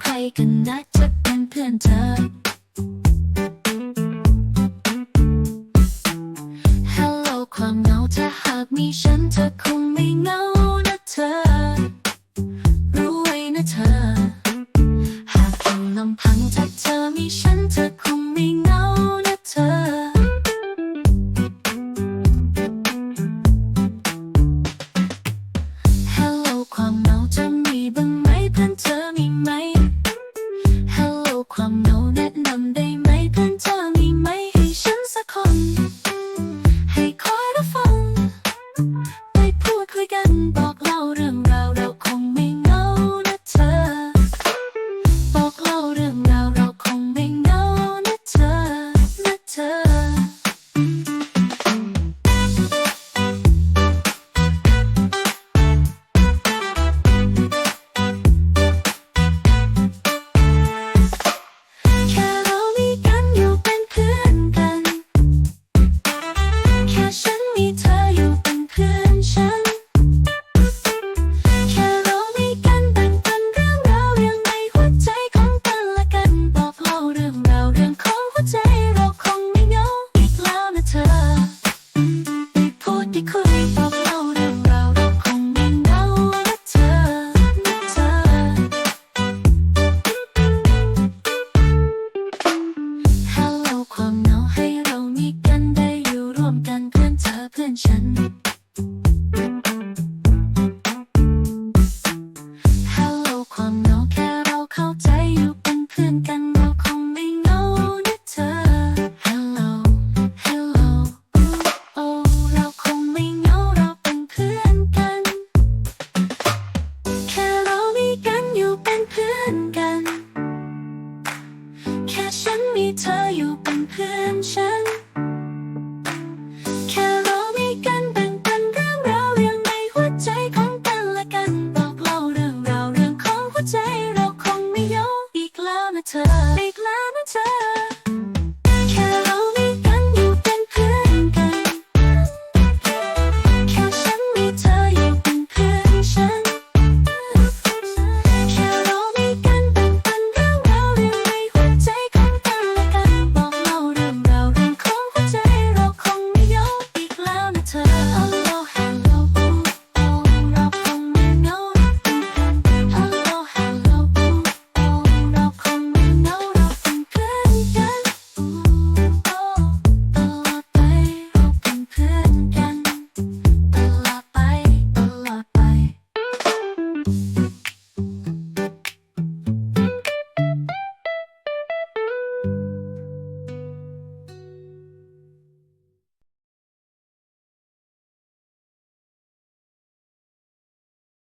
ใครกันนะจะเป็นเพื่อนเธอ Hello ความเหงาถ้าหากมีฉันเธอคงไม่เหงานะเธอ รู้ไว้นะเธอ คุยกันบอก 很善。